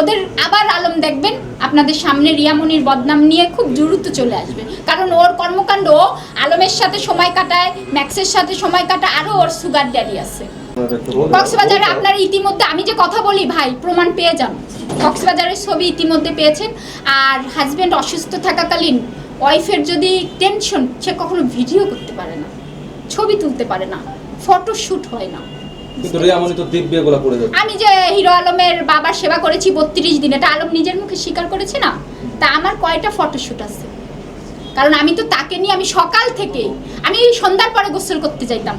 ওদের আবার আলম দেখবেন, আপনাদের সামনে রিয়ামনির বদনাম নিয়ে খুব দ্রুত চলে আসবে। কারণ ওর কর্মকাণ্ড, আলমের সাথে সময় কাটায়, ম্যাক্সের সাথে সময় কাটায়, আরও ওর সুগার ড্যাডি আছে। কক্সবাজারে আপনারা ইতিমধ্যে, আমি যে কথা বলি ভাই, প্রমাণ পেয়ে যান। কক্সবাজারের ছবি ইতিমধ্যে পেয়েছেন, আর হাজবেন্ড অসুস্থ থাকাকালীন ওয়াইফের যদি টেনশন সে কখনো ভিডিও করতে পারে না, ছবি তুলতে পারে না ফটো শ্যুট হয় না। আমি যে হিরো আলমের বাবার সেবা করেছি বত্রিশ দিন, এটা আলম নিজের মুখে স্বীকার করেছে না? তা আমার কয়টা ফটোশ্যুট আছে? কারণ আমি তো তাকে নিয়ে আমি সকাল থেকে আমি সন্ধ্যার পরে গোসল করতে যাইতাম।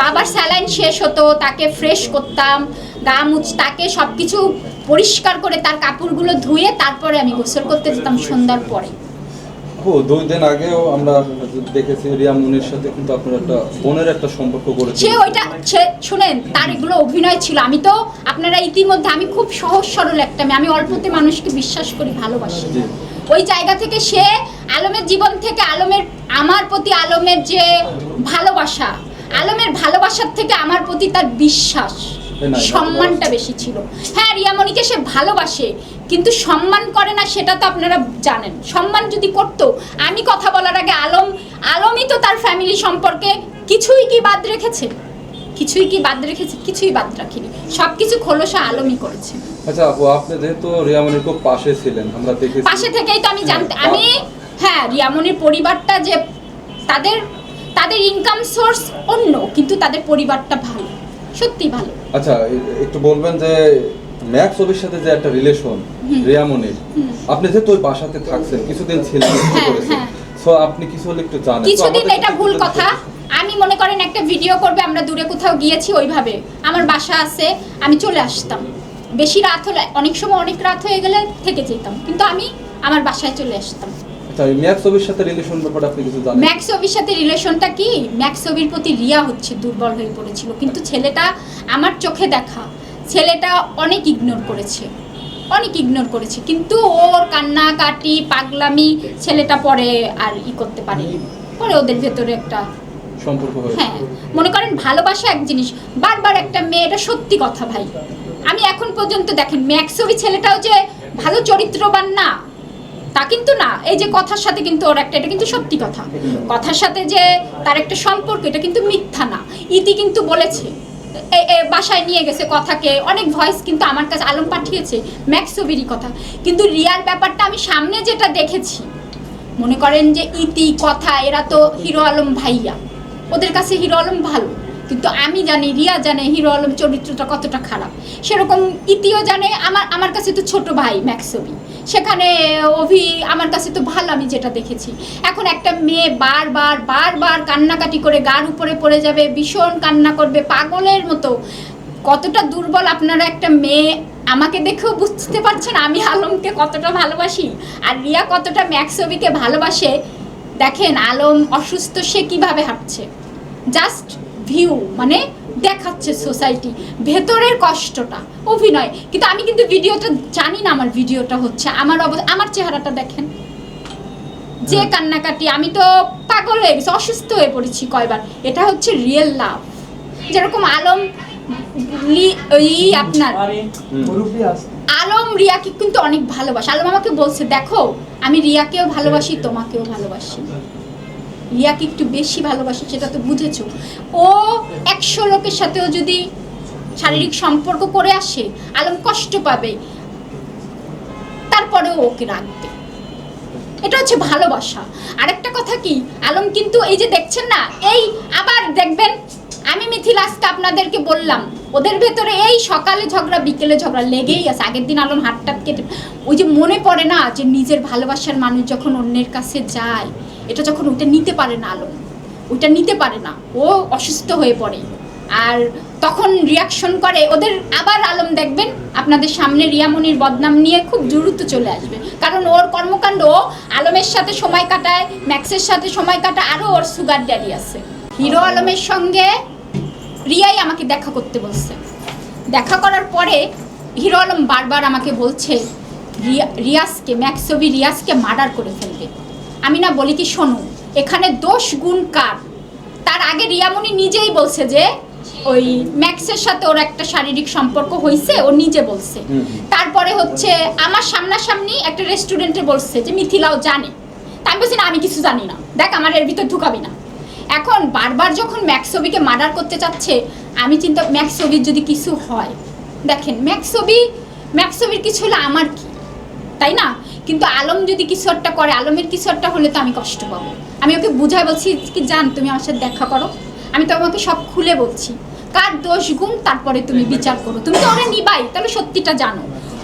বাবার স্যালাইন শেষ হতো, তাকে ফ্রেশ করতাম, গা মুছ, তাকে সব কিছু পরিষ্কার করে তার কাপড়গুলো ধুয়ে তারপরে আমি গোসল করতে যেতাম সন্ধ্যার পরে। দুই দিন আগেও আমরা দেখেছি রিয়ামনির সাথে কিন্তু আপনার একটা বোনের একটা সম্পর্ক সে ওইটা সে শুনেন তার এগুলো অভিনয় ছিল। আমি তো আপনারা ইতিমধ্যে আমি খুব সহজ সরল একটা মেয়ে। আমি অল্পতে মানুষকে বিশ্বাস করি ভালোবাসি। ওই জায়গা থেকে সে আলমের জীবন থেকে আলমের আমার প্রতি আলমের যে ভালোবাসা আলমের ভালোবাসার থেকে আমার প্রতি তার বিশ্বাস। সম্মানটা বেশি ছিল। হ্যাঁ রিয়ামণিকে সে ভালোবাসে কিন্তু সম্মান করে না সেটা তো আপনারা জানেন। সম্মান যদি করতো আমি কথা বলার আগে আলম আলমই তো তার ফ্যামিলি সম্পর্কে কিছুই কি বাদ রেখেছে? কিছুই কি বাদ রেখেছে? কিছুই বাদ রাখিনি। সব কিছু খোলসা আলমই করেছে। আচ্ছা আপু আপনি যেহেতু রিয়ামনির খুব পাশে ছিলেন আমরা দেখেছি। পাশে থেকেই তো আমি জানতে হ্যাঁ, আমি হ্যাঁ রিয়ামনির পরিবারটা যে তাদের তাদের ইনকাম সোর্স অন্য কিন্তু তাদের পরিবারটা ভালো। সত্যি ভালো। আচ্ছা একটু বলবেন যে ম্যাক্স ছবির সাথে যে একটা রিলেশন রিয়ামনির আপনি যেহেতু ওই বাসাতে থাকছেন কিছুদিন ছিলেন হ্যাঁ, করেছেন? হ্যাঁ। সো আপনি কিছু হলে একটু জানেন। কিছুদিন এটা ভুল কথা। আমি মনে করেন একটা ভিডিও করবে আমরা দূরে কোথাও গিয়েছি ওইভাবে। আমার বাসা আছে আমি চলে আসতাম। বেশি রাত হলে অনেক সময় অনেক রাত হয়ে গেলে থেকে যেতাম। কিন্তু আমি আমার বাসায় চলে আসতাম। এই ম্যাক্স ছবির সাথে রিলেশন ব্যাপারে আপনি কিছু জানেন? ম্যাক্সবির সাথে রিলেশনটা কি? ম্যাক্সবির প্রতি রিয়া হচ্ছে দুর্বল হয়ে পড়েছিল। কিন্তু ছেলেটা আমার চোখে দেখা। ছেলেটা অনেক ইগনোর করেছে। অনেক ইগনোর করেছে। কিন্তু ওর কান্নাকাটি পাগলামি ছেলেটা পরে আর ই করতে পারেনি। পরে ওদের ভেতরে একটা সম্পর্ক হ্যাঁ মনে করেন ভালোবাসা এক জিনিস। বারবার একটা মেয়ে এটা সত্যি কথা ভাই। আমি এখন পর্যন্ত দেখেন ম্যাক্সবি ছেলেটাও যে ভালো চরিত্রবান না তা কিন্তু না। এই যে কথার সাথে কিন্তু ওর একটা এটা কিন্তু সত্যি কথা। কথার সাথে যে তার একটা সম্পর্ক, এটা কিন্তু মিথ্যা না। ইতি কিন্তু বলেছে। বাসায় নিয়ে গেছে কথাকে। অনেক ভয়েস কিন্তু আমার কাছে আলম পাঠিয়েছে ম্যাক্সবিরই কথা। কিন্তু রিয়ার ব্যাপারটা আমি সামনে যেটা দেখেছি, মনে করেন যে ইতি, কথা, এরা তো হিরো আলম ভাইয়া। ওদের কাছে হিরো আলম ভালো। কিন্তু আমি জানি, রিয়া জানে হিরো আলম চরিত্রটা কতটা খারাপ। সেরকম ইতিও জানে আমার আমার কাছে তো ছোট ভাই ম্যাক্সবি সেখানে, অভি, আমার কাছে তো ভালো, আমি যেটা দেখেছি। এখন একটা মেয়ে বারবার বারবার কান্নাকাটি করে গার উপরে পড়ে যাবে, ভীষণ কান্না করবে, পাগলের মতো। কতটা দুর্বল আপনারা একটা মেয়ে, আমাকে দেখেও বুঝতে পারছেন আমি আলমকে কতটা ভালোবাসি। আর রিয়া কতটা ম্যাক্সবিকে ভালোবাসে, দেখেন আলম অসুস্থ সে কীভাবে হাঁটছে। জাস্ট ভিউ মানে দেখাচ্ছে সোসাইটি ভেতরের কষ্টটা অভিনয়। কিন্তু আমি কিন্তু ভিডিওটা জানি না আমার ভিডিওটা হচ্ছে। আমার অবস্থা আমার চেহারাটা দেখেন। যে কান্নাকাটি আমি তো পাগল হয়ে গেছি অসুস্থ হয়ে পড়েছি কয়বার। এটা হচ্ছে রিয়েল লাভ যেরকম আলম আপনার আলম রিয়াকে কিন্তু অনেক ভালোবাসে। আলম আমাকে বলছে দেখো আমি রিয়াকেও ভালোবাসি তোমাকেও ভালোবাসি। রিয়াকে একটু বেশি ভালোবাসে সেটা তো বুঝেছ। ও একশো লোকের সাথেও যদি শারীরিক সম্পর্ক করে আসে আলম কষ্ট পাবে। তারপরেও ওকে রাখবে। এটা হচ্ছে ভালোবাসা। আরেকটা কথা কি আলম কিন্তু এই যে দেখছেন না এই আবার দেখবেন আমি মিথিল আজকে আপনাদেরকে বললাম ওদের ভেতরে এই সকালে ঝগড়া বিকেলে ঝগড়া লেগেই আছে। আগের দিন আলম হাতটাত কেটে ওই যে মনে পড়ে না যে নিজের ভালোবাসার মানুষ যখন অন্যের কাছে যায় এটা যখন ওটা নিতে পারে না আলম ওইটা নিতে পারে না ও অসুস্থ হয়ে পড়ে। আর তখন রিয়াকশন করে ওদের আবার আলম দেখবেন আপনাদের সামনে রিয়ামনির বদনাম নিয়ে খুব দ্রুত চলে আসবে। কারণ ওর কর্মকাণ্ড আলমের সাথে সময় কাটায় ম্যাক্সের সাথে সময় কাটায় আরও ওর সুগার ড্যাডি আছে। হিরো আলমের সঙ্গে রিয়াই আমাকে দেখা করতে বলছে। দেখা করার পরে হিরো আলম বারবার আমাকে বলছে রিয়া রিয়াজকে ম্যাক্সবি রিয়াজকে মার্ডার করে ফেলবে। আমি না বলি কি শোনো এখানে দোষ গুণ কার? তার আগে রিয়ামণি নিজেই বলছে যে ওই ম্যাক্সের সাথে ওর একটা শারীরিক সম্পর্ক হয়েছে ও নিজে বলছে। তারপরে হচ্ছে আমার সামনাসামনি একটা রেস্টুরেন্টে বলছে যে মিথিলাও জানে। তা আমি বলছি না আমি কিছু জানি না। দেখ আমার এর ভিতর ঢুকাবি না। এখন বারবার যখন ম্যাক্সবিকে মার্ডার করতে চাচ্ছে আমি চিন্তা ম্যাক্সবির যদি কিছু হয়? দেখেন ম্যাক্সবি ম্যাক্সবির কিছু হলে আমার কি? তাই না? কিন্তু আলম যদি কিছু একটা করে আলমের কিছু একটা হলে তো আমি কষ্ট পাবো। আমি ওকে বুঝাই বলছি কি জান তুমি আমার সাথে দেখা করো। আমি তোমাকে সব খুলে বলছি। কার দোষ গুণ তারপরে তুমি বিচার করো। তুমি তো ওরা নিবাই তাহলে সত্যিটা জানো।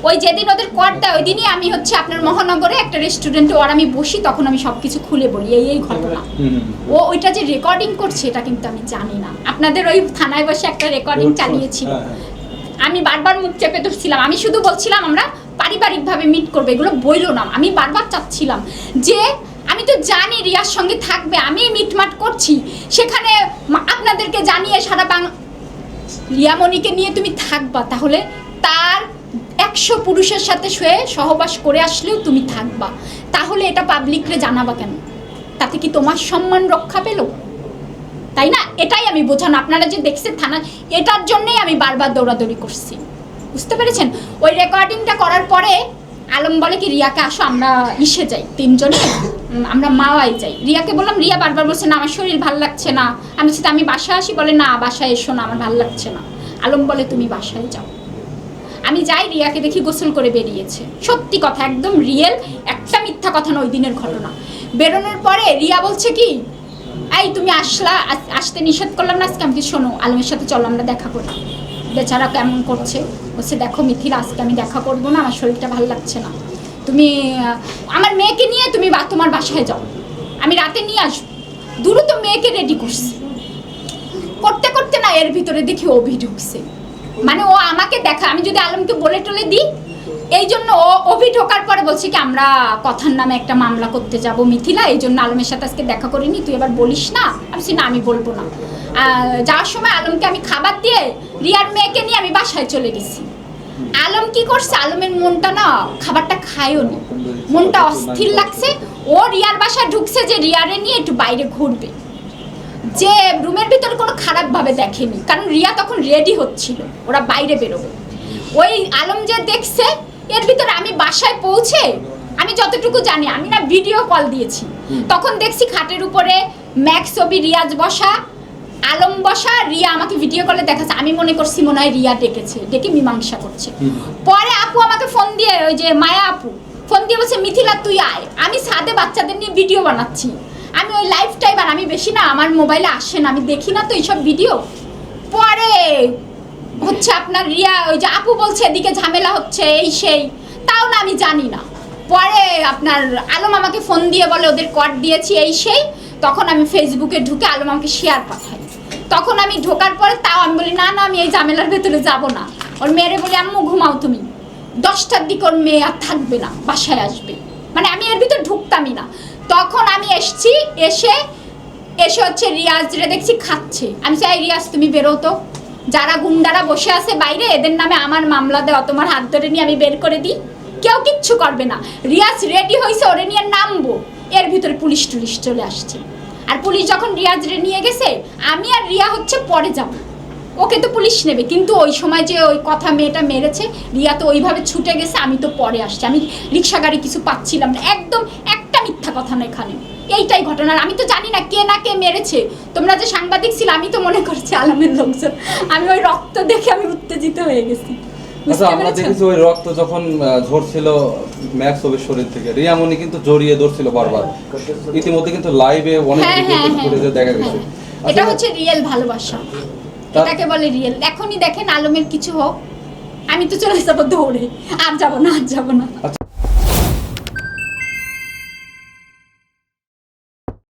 ওই যেদিন ওদের কর দেয় ওই দিনই আমি হচ্ছে আপনার মহানগরে একটা রেস্টুরেন্টে ওর আমি বসি তখন আমি সব কিছু খুলে বলি এই এই ঘটনা। ও ওইটা যে রেকর্ডিং করছে এটা কিন্তু আমি জানি না। আপনাদের ওই থানায় বসে একটা রেকর্ডিং চালিয়েছিল। হ্যাঁ, হ্যাঁ। আমি বারবার মুখ চেপে ধরছিলাম। আমি শুধু বলছিলাম আমরা পারিবারিকভাবে মিট করবে, এগুলো বইল না। আমি বারবার চাচ্ছিলাম যে, আমি তো জানি রিয়ার সঙ্গে থাকবে আমি মিটমাট করছি। সেখানে আপনাদেরকে জানিয়ে সারা বাংলা রিয়ামণিকে নিয়ে তুমি থাকবা, তাহলে তার একশো পুরুষের সাথে শুয়ে সহবাস করে আসলেও তুমি থাকবা। তাহলে এটা পাবলিকরে জানাবা কেন? তাতে কি তোমার সম্মান রক্ষা পেল? তাই না? এটাই আমি বোঝান। আপনারা যে দেখছেন থানা, এটার জন্যেই আমি বারবার দৌড়াদৌড়ি করছি। বুঝতে পেরেছেন? ওই রেকর্ডিংটা করার পরে আলম বলে কি, রিয়াকে আসো, আমরা ইসে যাই, তিনজনে আমরা মাওয়াই যাই। রিয়াকে বললাম, রিয়া, বারবার বলছে না, আমার শরীর ভালো লাগছে না। আমি বলছি আমি বাসায় আসি? বলে, না, বাসায় এসো না, আমার ভালো লাগছে না। আলম বলে, তুমি বাসায় যাও। আমি যাই, রিয়াকে দেখি গোসল করে বেরিয়েছে। সত্যি কথা, একদম রিয়েল একটা মিথ্যা কথা না, ওই দিনের ঘটনা। বেরোনোর পরে রিয়া বলছে কি, এই, তুমি আসলা আসতে নিষেধ করলাম না, আজকে আমি শোনো, আলমের সাথে চলো, আমরা দেখা করি। বেচারা কেমন করছে? বলছে, দেখো মিথিলা, আজকে আমি দেখা করব না, আমার শরীরটা ভালো লাগছে না। তুমি আমার মেয়েকে নিয়ে তুমি বা, তোমার বাসায় যাও। আমি রাতে নিয়ে আসব। দ্রুত মেয়েকে রেডি করছে। করতে করতে না এর ভিতরে দেখি অভি ঢুকছে। মানে ও আমাকে দেখা, আমি যদি আলমকে বলে টলে দিই, এই জন্য ও অভি ঢোকার পরে বলছে কি, আমরা কথার নামে একটা মামলা করতে যাব মিথিলা, এই জন্য আলমের সাথে আজকে দেখা করিনি, তুই এবার বলিস না? আমি না, আমি বলব না। যাওয়ার সময় আলমকে আমি খাবার দিয়ে রিয়ার মেয়েকে নিয়ে আমি বাসায় চলে গেছি। আলম কি করছে? আলমের মনটা না খাবারটা খায়ও নি। মনটা অস্থির লাগছে। ও রিয়ার বাসায় ঢুকছে যে রিয়ারে নিয়ে একটু বাইরে ঘুরবে। যে রুমের ভিতরে কোনো খারাপভাবে দেখেনি। কারণ রিয়া তখন রেডি হচ্ছিল। ওরা বাইরে বেরোবে। ওই আলম যে দেখছে এর ভিতরে আমি বাসায় পৌঁছে আমি যতটুকু জানি আমি না ভিডিও কল দিয়েছি। তখন দেখছি খাটের উপরে ম্যাক্স ছবি রিয়াজ বসা। আলম বসা রিয়া আমাকে ভিডিও কলে দেখাচ্ছে। আমি মনে করছি মনে হয় রিয়া ডেকেছে ডেকে মীমাংসা করছে। পরে আপু আমাকে ফোন দিয়ে ওই যে মায়া আপু ফোন দিয়ে বলছে মিথিলা তুই আয়। আমি সাদে বাচ্চাদের নিয়ে ভিডিও বানাচ্ছি। আমি ওই লাইফ টাইম আর আমি বেশি না আমার মোবাইলে আসে না আমি দেখি না তো এইসব ভিডিও পরে হচ্ছে আপনার রিয়া ওই যে আপু বলছে এদিকে ঝামেলা হচ্ছে এই সেই। তাও না আমি জানি না। পরে আপনার আলম আমাকে ফোন দিয়ে বলে ওদের কর দিয়েছি এই সেই। তখন আমি ফেসবুকে ঢুকে আলম আমাকে শেয়ার পাঠাই। তখন আমি ঢোকার পরে তাও আমি বলি, না না, আমি এই ঝামেলার ভেতরে যাব না। ওর মেয়েরে বলি, আম্মু, ঘুমাও তুমি। দশটার দিকে ওর মেয়ে আর থাকবে না, বাসায় আসবে। মানে আমি এর ভিতরে ঢুকতামই না। তখন আমি এসছি, এসে এসে হচ্ছে রিয়াজরে দেখছি খাচ্ছে। আমি চাই, রিয়াজ, তুমি বেরো তো। যারা গুন্ডারা বসে আছে বাইরে, এদের নামে আমার মামলা দেওয়া, তোমার হাত ধরে নিয়ে আমি বের করে দিই। কেউ কিচ্ছু করবে না। রিয়াজ রেডি হয়েছে ওরে নিয়ে নামবো। এর ভিতরে পুলিশ টুলিশ চলে আসছে। আর পুলিশ যখন রিয়াজরে নিয়ে গেছে, আমি আর রিয়া হচ্ছে পরে যাব। ওকে তো পুলিশ নেবে, কিন্তু ওই সময় যে ওই কথা মেয়েটা মেরেছে, রিয়া তো ওইভাবে ছুটে গেছে, আমি তো পরে আসছি। আমি রিক্সা গাড়ি কিছু পাচ্ছিলাম না, একদম একটা মিথ্যা কথা না এখানে। এইটাই ঘটনা আমি তো জানি না কে না কে মেরেছে। তোমরা যে সাংবাদিক ছিল, আমি তো মনে করছি আলামের লোকজন। আমি ওই রক্ত দেখে আমি উত্তেজিত হয়ে গেছি। আচ্ছা আমরা দেখেছি ওই রক্ত যখন ঝরছিল ম্যাক্স ওবের শরীর থেকে। রিয়ামনি কিন্তু জড়িয়ে ধরছিল বারবার। ইতিমধ্যে কিন্তু লাইভে অনেক হ্যাঁ, ভিডিও হ্যাঁ, হ্যাঁ, ফুটেজে দেখা গেছে। হ্যাঁ। আচ্ছা, এটা হচ্ছে রিয়েল ভালোবাসা। এটাকে বলে রিয়েল এখনই দেখেন আলমের কিছু হোক। আমি তো চলে যাব দৌড়ে। আর যাব না আর যাব না। আচ্ছা।